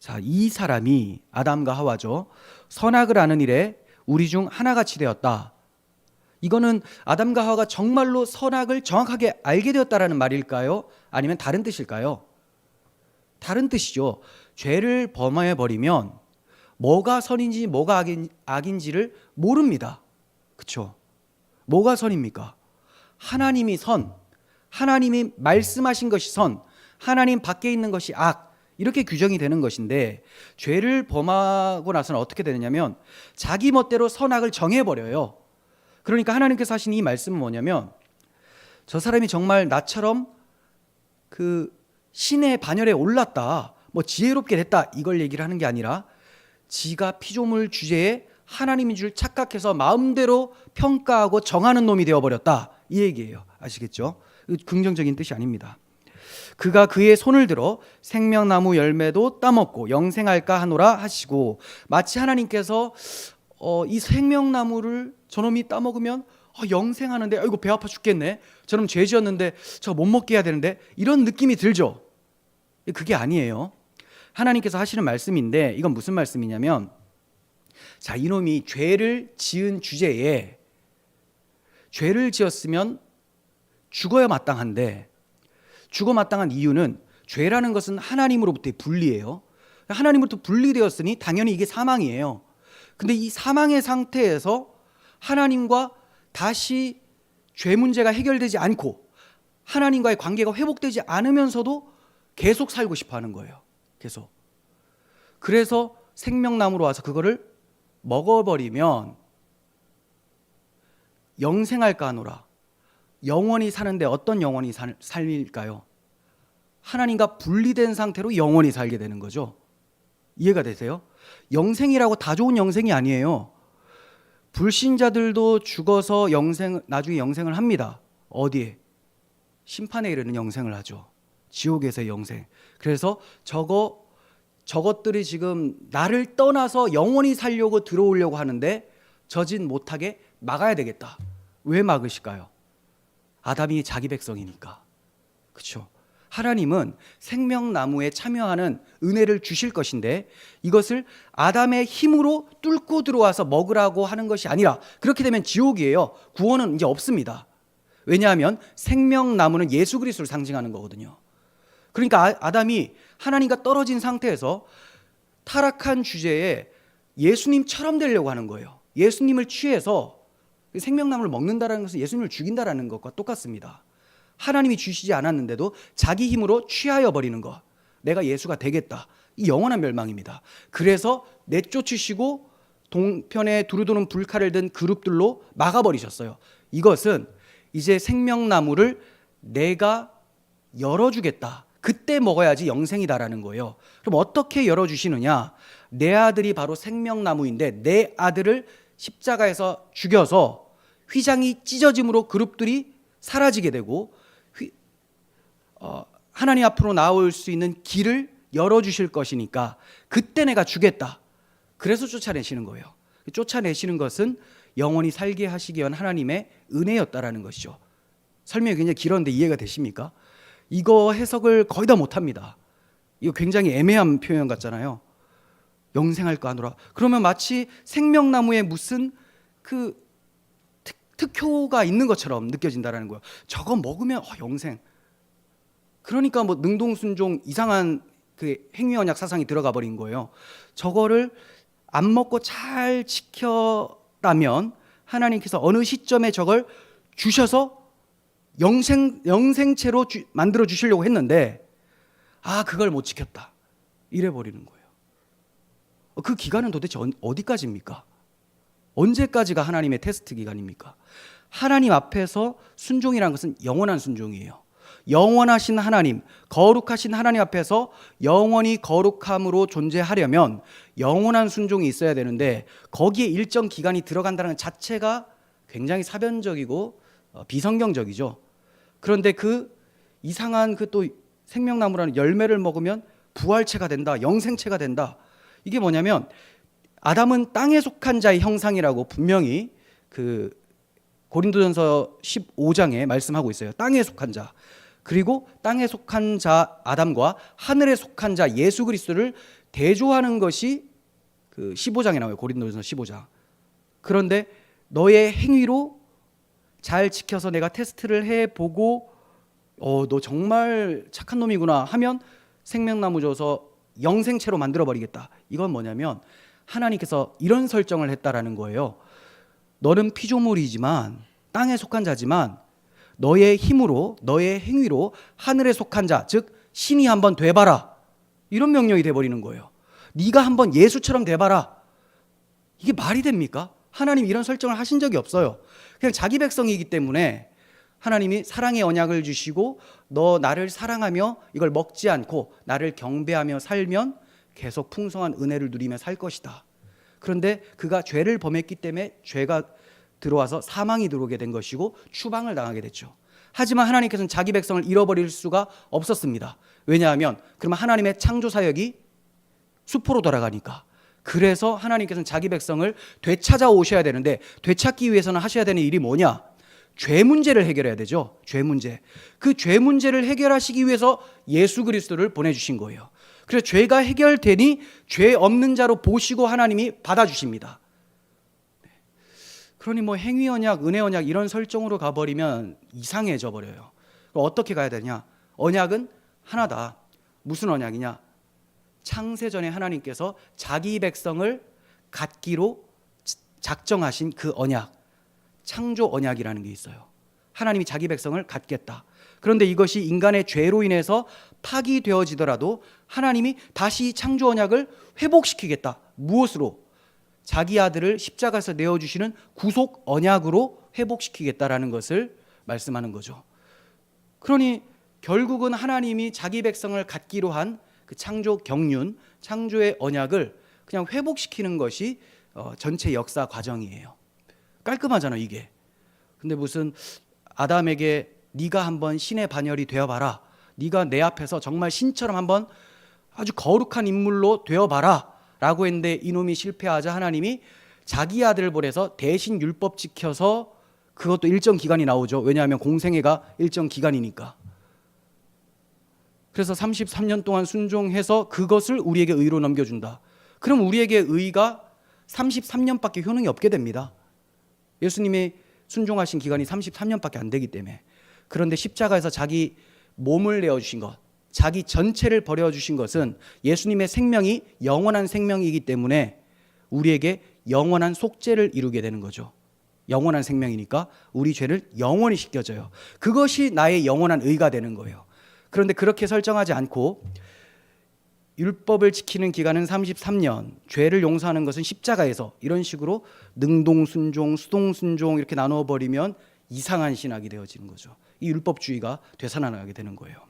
자, 이 사람이 아담과 하와죠. 선악을 아는 일에 우리 중 하나같이 되었다. 이거는 아담과 하와가 정말로 선악을 정확하게 알게 되었다라는 말일까요? 아니면 다른 뜻일까요? 다른 뜻이죠. 죄를 범해 버리면 뭐가 선인지 뭐가 악인, 악인지를 모릅니다. 그렇죠? 뭐가 선입니까? 하나님이 선, 하나님이 말씀하신 것이 선, 하나님 밖에 있는 것이 악. 이렇게 규정이 되는 것인데 죄를 범하고 나서는 어떻게 되느냐면 자기 멋대로 선악을 정해 버려요. 그러니까 하나님께서 하신 이 말씀은 뭐냐면 저 사람이 정말 나처럼 그 신의 반열에 올랐다. 뭐 지혜롭게 됐다. 이걸 얘기를 하는 게 아니라 지가 피조물 주제에 하나님인 줄 착각해서 마음대로 평가하고 정하는 놈이 되어 버렸다. 이 얘기예요. 아시겠죠? 긍정적인 뜻이 아닙니다. 그가 그의 손을 들어 생명나무 열매도 따먹고 영생할까 하노라 하시고 마치 하나님께서 어, 이 생명나무를 저놈이 따먹으면 어, 영생하는데 아이고 배 아파 죽겠네. 저놈 죄 지었는데 저 못 먹게 해야 되는데 이런 느낌이 들죠. 그게 아니에요. 하나님께서 하시는 말씀인데 이건 무슨 말씀이냐면 자 이놈이 죄를 지은 주제에 죄를 지었으면 죽어야 마땅한데 죽어 마땅한 이유는 죄라는 것은 하나님으로부터의 분리예요. 하나님으로부터 분리되었으니 당연히 이게 사망이에요. 근데 이 사망의 상태에서 하나님과 다시 죄 문제가 해결되지 않고 하나님과의 관계가 회복되지 않으면서도 계속 살고 싶어 하는 거예요. 계속. 그래서 생명나무로 와서 그거를 먹어버리면 영생할까 하노라. 영원히 사는데 어떤 영원히 살, 살릴까요? 하나님과 분리된 상태로 영원히 살게 되는 거죠. 이해가 되세요? 영생이라고 다 좋은 영생이 아니에요. 불신자들도 죽어서 영생 나중에 영생을 합니다. 어디에? 심판에 이르는 영생을 하죠. 지옥에서의 영생. 그래서 저거 저것들이 지금 나를 떠나서 영원히 살려고 들어오려고 하는데 저진 못하게 막아야 되겠다. 왜 막으실까요? 아담이 자기 백성이니까. 그렇죠? 하나님은 생명나무에 참여하는 은혜를 주실 것인데 이것을 아담의 힘으로 뚫고 들어와서 먹으라고 하는 것이 아니라 그렇게 되면 지옥이에요. 구원은 이제 없습니다. 왜냐하면 생명나무는 예수 그리스도를 상징하는 거거든요. 그러니까 아- 아담이 하나님과 떨어진 상태에서 타락한 주제에 예수님처럼 되려고 하는 거예요. 예수님을 취해서 생명나무를 먹는다라는 것은 예수님을 죽인다라는 것과 똑같습니다. 하나님이 주시지 않았는데도 자기 힘으로 취하여 버리는 것. 내가 예수가 되겠다. 이 영원한 멸망입니다. 그래서 내쫓으시고 동편에 두루도는 불칼을 든 그룹들로 막아버리셨어요. 이것은 이제 생명나무를 내가 열어주겠다. 그때 먹어야지 영생이다라는 거예요. 그럼 어떻게 열어주시느냐? 내 아들이 바로 생명나무인데 내 아들을 십자가에서 죽여서 휘장이 찢어짐으로 그룹들이 사라지게 되고 휘- 어, 하나님 앞으로 나올 수 있는 길을 열어주실 것이니까 그때 내가 주겠다. 그래서 쫓아내시는 거예요. 쫓아내시는 것은 영원히 살게 하시기 위한 하나님의 은혜였다라는 것이죠. 설명이 굉장히 길었는데 이해가 되십니까? 이거 해석을 거의 다 못합니다. 이거 굉장히 애매한 표현 같잖아요. 영생할까 하노라. 그러면 마치 생명나무에 무슨 그 특, 특효가 있는 것처럼 느껴진다라는 거예요. 저거 먹으면 어, 영생. 그러니까 뭐 능동순종 이상한 그 행위언약 사상이 들어가 버린 거예요. 저거를 안 먹고 잘 지켰다면 하나님께서 어느 시점에 저걸 주셔서 영생 영생체로 주- 만들어 주시려고 했는데 아 그걸 못 지켰다 이래 버리는 거예요. 그 기간은 도대체 언- 어디까지입니까? 언제까지가 하나님의 테스트 기간입니까? 하나님 앞에서 순종이라는 것은 영원한 순종이에요. 영원하신 하나님, 거룩하신 하나님 앞에서 영원히 거룩함으로 존재하려면 영원한 순종이 있어야 되는데 거기에 일정 기간이 들어간다는 것 자체가 굉장히 사변적이고 어, 비성경적이죠. 그런데 그 이상한 그 또 생명나무라는 열매를 먹으면 부활체가 된다, 영생체가 된다. 이게 뭐냐면 아담은 땅에 속한 자의 형상이라고 분명히 그 고린도전서 15장에 말씀하고 있어요. 땅에 속한 자. 그리고 땅에 속한 자 아담과 하늘에 속한 자 예수 그리스도를 대조하는 것이 그 15장에 나와요. 고린도전서 15장. 그런데 너의 행위로 잘 지켜서 내가 테스트를 해 보고 어 너 정말 착한 놈이구나 하면 생명나무 줘서 영생체로 만들어 버리겠다. 이건 뭐냐면 하나님께서 이런 설정을 했다라는 거예요. 너는 피조물이지만 땅에 속한 자지만 너의 힘으로 너의 행위로 하늘에 속한 자, 즉 신이 한번 돼 봐라. 이런 명령이 돼 버리는 거예요. 네가 한번 예수처럼 돼 봐라. 이게 말이 됩니까? 하나님 이런 설정을 하신 적이 없어요. 그냥 자기 백성이기 때문에 하나님이 사랑의 언약을 주시고 너 나를 사랑하며 이걸 먹지 않고 나를 경배하며 살면 계속 풍성한 은혜를 누리며 살 것이다. 그런데 그가 죄를 범했기 때문에 죄가 들어와서 사망이 들어오게 된 것이고 추방을 당하게 됐죠. 하지만 하나님께서는 자기 백성을 잃어버릴 수가 없었습니다. 왜냐하면 그러면 하나님의 창조 사역이 수포로 돌아가니까. 그래서 하나님께서는 자기 백성을 되찾아 오셔야 되는데 되찾기 위해서는 하셔야 되는 일이 뭐냐? 죄 문제를 해결해야 되죠. 죄 문제. 그 죄 문제를 해결하시기 위해서 예수 그리스도를 보내 주신 거예요. 그래서 죄가 해결되니 죄 없는 자로 보시고 하나님이 받아 주십니다. 그러니 뭐 행위 언약, 은혜 언약 이런 설정으로 가버리면 이상해져 버려요. 그럼 어떻게 가야 되냐? 언약은 하나다. 무슨 언약이냐? 창세 전에 하나님께서 자기 백성을 갖기로 작정하신 그 언약, 창조 언약이라는 게 있어요. 하나님이 자기 백성을 갖겠다. 그런데 이것이 인간의 죄로 인해서 파기되어지더라도 하나님이 다시 창조 언약을 회복시키겠다. 무엇으로? 자기 아들을 십자가에서 내어 주시는 구속 언약으로 회복시키겠다라는 것을 말씀하는 거죠. 그러니 결국은 하나님이 자기 백성을 갖기로 한 그 창조 경륜, 창조의 언약을 그냥 회복시키는 것이 어, 전체 역사 과정이에요. 깔끔하잖아 이게. 근데 무슨 아담에게 네가 한번 신의 반열이 되어봐라. 네가 내 앞에서 정말 신처럼 한번 아주 거룩한 인물로 되어봐라.라고 했는데 이놈이 실패하자 하나님이 자기 아들을 보내서 대신 율법 지켜서 그것도 일정 기간이 나오죠. 왜냐하면 공생애가 일정 기간이니까. 그래서 33년 동안 순종해서 그것을 우리에게 의로 넘겨준다. 그럼 우리에게 의가 33년밖에 효능이 없게 됩니다. 예수님이 순종하신 기간이 33년밖에 안 되기 때문에. 그런데 십자가에서 자기 몸을 내어 주신 것, 자기 전체를 버려 주신 것은 예수님의 생명이 영원한 생명이기 때문에 우리에게 영원한 속죄를 이루게 되는 거죠. 영원한 생명이니까 우리 죄를 영원히 씻겨져요. 그것이 나의 영원한 의가 되는 거예요. 그런데 그렇게 설정하지 않고 율법을 지키는 기간은 33년, 죄를 용서하는 것은 십자가에서 이런 식으로 능동순종, 수동순종 이렇게 나누어 버리면 이상한 신학이 되어지는 거죠. 이 율법주의가 되살아나게 되는 거예요.